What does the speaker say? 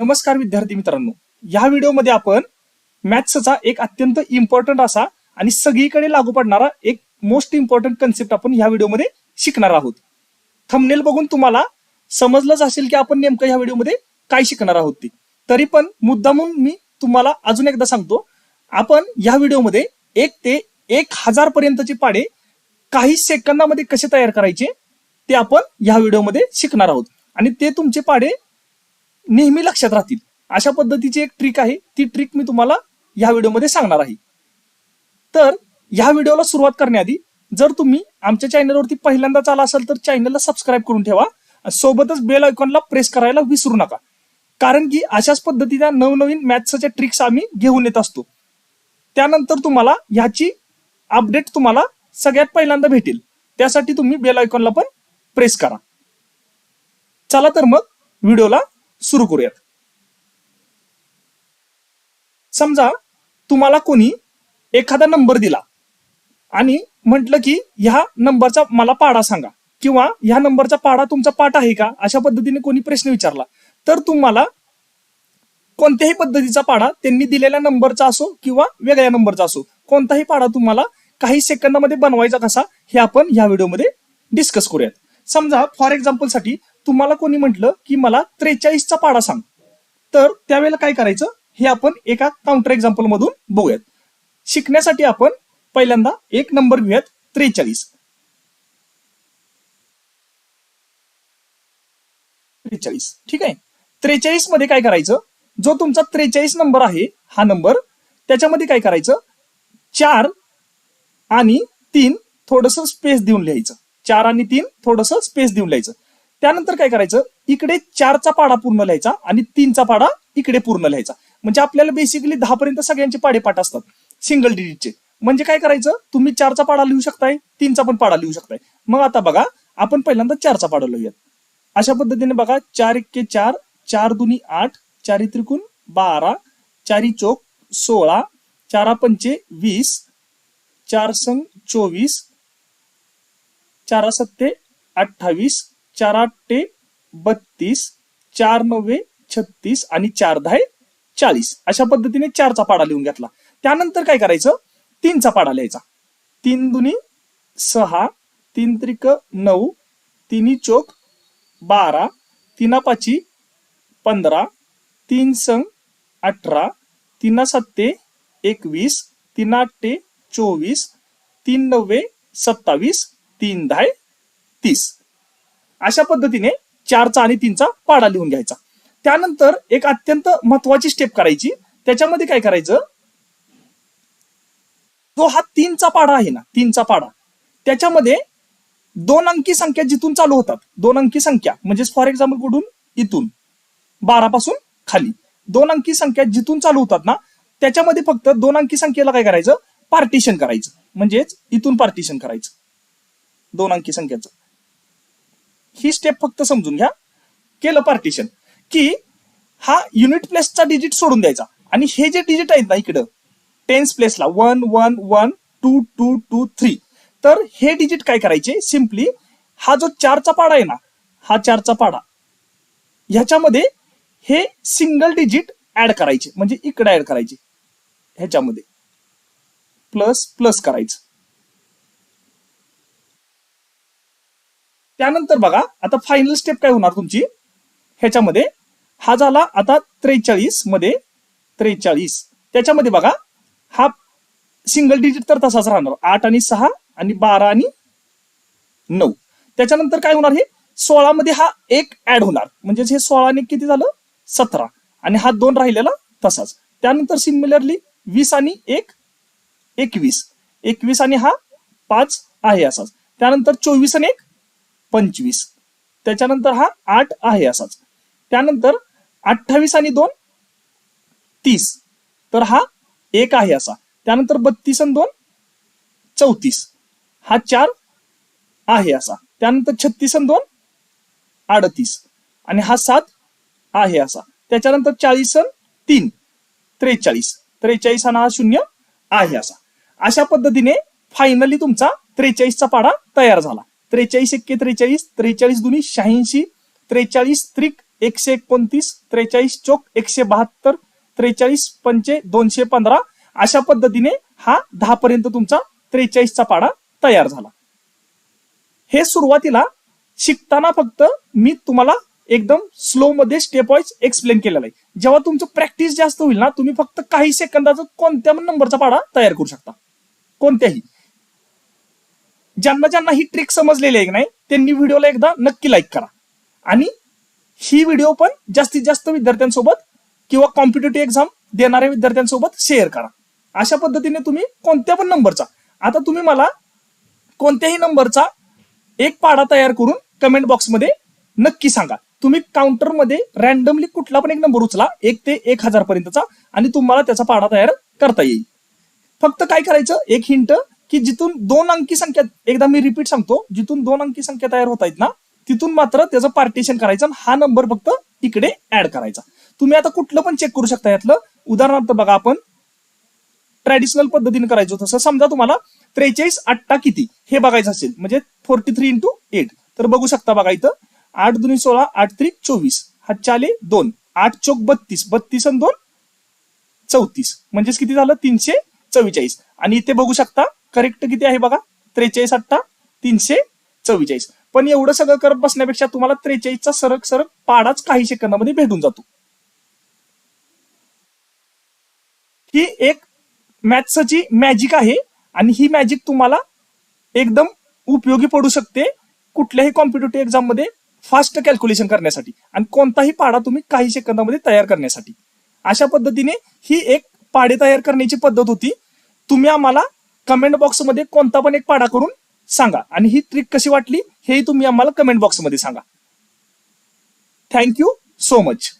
नमस्कार विद्यार्थी मित्रांनो. या व्हिडिओमध्ये आपण मॅथ्सचा एक अत्यंत इम्पॉर्टंट असा आणि सगळीकडे लागू पडणारा एक मोस्ट इम्पॉर्टंट कन्सेप्ट आपण या व्हिडिओमध्ये शिकणार आहोत. थंबनेल बघून तुम्हाला समजलंच असेल की आपण नेमकं या व्हिडिओमध्ये काय शिकणार आहोत ते. तरी पण मुद्दामून मी तुम्हाला अजून एकदा सांगतो आपण या व्हिडिओमध्ये एक ते एक हजार पर्यंतचे पाडे काही सेकंदामध्ये कसे तयार करायचे ते आपण या व्हिडिओमध्ये शिकणार आहोत. आणि ते तुमचे पाडे नेहमी लक्षात राहतील. अशा पद्धतीची एक ट्रिक आहे. ती ट्रिक मी तुम्हाला या व्हिडिओमध्ये सांगणार आहे. तर या व्हिडिओला सुरुवात करण्याआधी जर तुम्ही आमच्या चॅनलवरती पहिल्यांदाच आला असाल तर चॅनलला सबस्क्राईब करून ठेवा. सोबतच बेल आयकॉनला प्रेस करायला विसरू नका. कारण की अशाच पद्धतीच्या नवनवीन मॅथ्सच्या ट्रिक्स आम्ही घेऊन येत असतो. त्यानंतर तुम्हाला ह्याची अपडेट तुम्हाला सगळ्यात पहिल्यांदा भेटेल. त्यासाठी तुम्ही बेल आयकॉनला पण प्रेस करा. चला तर मग व्हिडिओला सुरू करूयात. समजा तुम्हाला कोणी एखादा नंबर दिला आणि म्हटलं की ह्या नंबरचा मला पाडा सांगा किंवा ह्या नंबरचा पाडा तुमचा पाठ आहे का अशा पद्धतीने कोणी प्रश्न विचारला तर तुम्हाला कोणत्याही पद्धतीचा पाडा त्यांनी दिलेल्या नंबरचा असो किंवा वेगळ्या नंबरचा असो कोणताही पाडा तुम्हाला काही सेकंदामध्ये बनवायचा कसा हे आपण ह्या व्हिडिओमध्ये डिस्कस करूयात. समजा फॉर एक्झाम्पलसाठी तुम्हाला कोणी म्हटलं की मला त्रेचाळीसचा पाडा सांग? तर त्यावेळेला काय करायचं? हे आपण एका काउंटर एक्झाम्पल मधून बघूयात. शिकण्यासाठी आपण पहिल्यांदा एक नंबर घेऊयात त्रेचाळीस. त्रेचाळीस. ठीक आहे? त्रेचाळीसमध्ये काय करायचं? जो तुमचा त्रेचाळीस नंबर आहे हा नंबर त्याच्यामध्ये काय करायचं? चार आणि तीन थोडस स्पेस देऊन लिहायचं. चार आणि तीन थोडस स्पेस देऊन लिहायचं. त्यानंतर काय करायचं? इकडे चारचा पाडा पूर्ण लिहायचा आणि तीनचा पाडा इकडे पूर्ण लिहायचा. म्हणजे आपल्याला बेसिकली दहा पर्यंत सगळ्यांचे पाडेपाठ असतात सिंगल डिजिटचे म्हणजे काय करायचं? तुम्ही चारचा पाडा लिहू शकताय तीनचा पण पाडा लिहू शकताय. मग आता बघा आपण पहिल्यांदा चारचा पाडा लिहूयात. अशा पद्धतीने बघा चार एक्के चार चार दुनी आठ चारी त्रिकोण बारा चारी चौक सोळा चारा पंचे वीस चार संग चोवीस चारा सत्ते अठ्ठावीस चार आठे बत्तीस चार नव्वे छत्तीस आणि चार दहा चाळीस. अशा पद्धतीने चारचा पाडा लिहून घेतला. त्यानंतर काय करायचं? तीनचा पाडा लिहायचा. तीन दुनी सहा तीन त्रिक नऊ तिन्ही चोक बारा तिनापाची पंधरा तीन संग अठरा तिना सत्ते एकवीस तीन आठे चोवीस तीन नव्वे सत्तावीस तीन दहा तीस. अशा पद्धतीने चारचा आणि तीनचा पाडा लिहून घ्यायचा. त्यानंतर एक अत्यंत महत्वाची स्टेप करायची. त्याच्यामध्ये काय करायचं? जो हा तीनचा पाडा आहे ना तीनचा पाडा त्याच्यामध्ये दोन अंकी संख्या जिथून चालू होतात दोन अंकी संख्या म्हणजेच फॉर एक्झाम्पल कुठून? इथून. बारा पासून खाली. दोन अंकी संख्या जिथून चालू होतात ना त्याच्यामध्ये फक्त दोन अंकी संख्येला काय करायचं? पार्टिशन करायचं. म्हणजेच इथून पार्टिशन करायचं. दोन अंकी संख्येचं. ही स्टेप फक्त समजून घ्या. केलं पार्टिशन की हा युनिट प्लेसचा डिजिट सोडून द्यायचा. आणि हे जे डिजिट आहेत ना इकडं tens प्लेसला one one one two two two three तर हे डिजिट काय करायचे? सिम्पली हा जो चारचा पाडा आहे ना हा चारचा पाडा. ह्याच्यामध्ये हे सिंगल डिजिट ऍड करायचे. म्हणजे इकडे ऍड करायचे. ह्याच्यामध्ये. प्लस प्लस करायचं. त्यानंतर बघा आता फायनल स्टेप काय होणार तुमची? ह्याच्यामध्ये हा झाला आता त्रेचाळीसमध्ये त्रेचाळीस. त्याच्यामध्ये बघा हा सिंगल डिजिट तर तसाच राहणार. आठ आणि सहा आणि बारा आणि नऊ. त्याच्यानंतर काय होणार हे? सोळा मध्ये हा एक ऍड होणार. म्हणजेच हे सोळाने किती झालं? सतरा. आणि हा दोन राहिलेला तसाच. त्यानंतर सिमिलरली वीस आणि एक एकवीस. एकवीस आणि हा पाच आहे असाच. त्यानंतर चोवीस आणि एक पंचवीस. त्याच्यानंतर हा आठ आहे असाच. त्यानंतर अठ्ठावीस आणि दोन तीस. तर हा एक आहे असा. त्यानंतर बत्तीस आणि दोन चौतीस. हा चार आहे असा. त्यानंतर छत्तीस आणि दोन अडतीस. आणि हा सात आहे असा. त्याच्यानंतर चाळीस आणि तीन त्रेचाळीस. त्रेचाळीस आणि हा शून्य आहे असा. अशा पद्धतीने फायनली तुमचा त्रेचाळीसचा पाडा तयार झाला. त्रेचाळीस एक्के त्रेचाळीस त्रेचाळीस दुनी शहाऐंशी त्रेचाळीस त्रिक एकशे एकोणतीस त्रेचाळीस चोक एकशे बहात्तर त्रेचाळीस पंचे दोनशे पंधरा अशा पद्धतीने हा दहा पर्यंत तुमचा त्रेचाळीसचा पाडा तयार झाला. हे सुरुवातीला शिकताना फक्त मी तुम्हाला एकदम स्लो मध्ये स्टेप वाईज एक्सप्लेन केलेलं आहे. जेव्हा तुमचं प्रॅक्टिस जास्त होईल ना तुम्ही फक्त काही सेकंदाचा कोणत्या पण नंबरचा पाडा तयार करू शकता. कोणत्याही. ज्यांना ज्यांना ही ट्रिक समजलेली आहे की नाही त्यांनी व्हिडिओला एकदा नक्की लाईक करा. आणि ही व्हिडिओ पण जास्तीत जास्त विद्यार्थ्यांसोबत किंवा कॉम्पिटेटिव्ह एक्झाम देणाऱ्या विद्यार्थ्यांसोबत शेअर करा. अशा पद्धतीने तुम्ही कोणत्या पण नंबरचा आता तुम्ही मला कोणत्याही नंबरचा एक पाडा तयार करून कमेंट बॉक्समध्ये नक्की सांगा. तुम्ही काउंटरमध्ये रॅन्डमली कुठला पण एक नंबर उचला एक ते एक हजार पर्यंतचा आणि तुम्हाला त्याचा पाडा तयार करता येईल. फक्त काय करायचं? एक हिंट की जिथून दोन अंकी संख्या एकदा मी रिपीट सांगतो जिथून दोन अंकी संख्या तयार होत आहेत ना तिथून मात्र त्याचं पार्टिशन करायचं आणि हा नंबर फक्त इकडे ऍड करायचा. तुम्ही आता कुठलं पण चेक करू शकता यातलं. उदाहरणार्थ बघा आपण ट्रॅडिशनल पद्धतीने करायचो तसं. समजा तुम्हाला त्रेचाळीस अठ्ठा किती? हे बघायचं असेल म्हणजे फोर्टी थ्री इंटू एट तर बघू शकता बघा इथं आठ दोन्ही सोळा आठ त्रिक चोवीस. हा चाले दोन. आठ चोक बत्तीस. बत्तीस आणि दोन चौतीस. म्हणजेच किती झालं? तीनशे चव्वेचाळीस. आणि इथे बघू शकता करेक्ट किती आहे बघा? त्रेचाळीस अठ्ठा तीनशे चव्वेचाळीस. पण एवढं सगळं करत बसण्यापेक्षा तुम्हाला त्रेचाळीसचा सरक सरक पाडाच काही सेकंदामध्ये भेटून जातो. ही एक मॅथ्सची मॅजिक आहे आणि ही मॅजिक तुम्हाला एकदम उपयोगी पडू शकते कुठल्याही कॉम्पिटेटिव्ह एक्झाममध्ये फास्ट कॅल्क्युलेशन करण्यासाठी आणि कोणताही पाडा तुम्ही काही सेकंदामध्ये तयार करण्यासाठी. अशा पद्धतीने ही एक पाडे तयार करण्याची पद्धत होती. तुम्ही आम्हाला कमेंट बॉक्समध्ये कोणता पण एक पाडा करून सांगा. आणि ही ट्रिक कशी वाटली हेही तुम्ही आम्हाला कमेंट बॉक्समध्ये सांगा. Thank you so much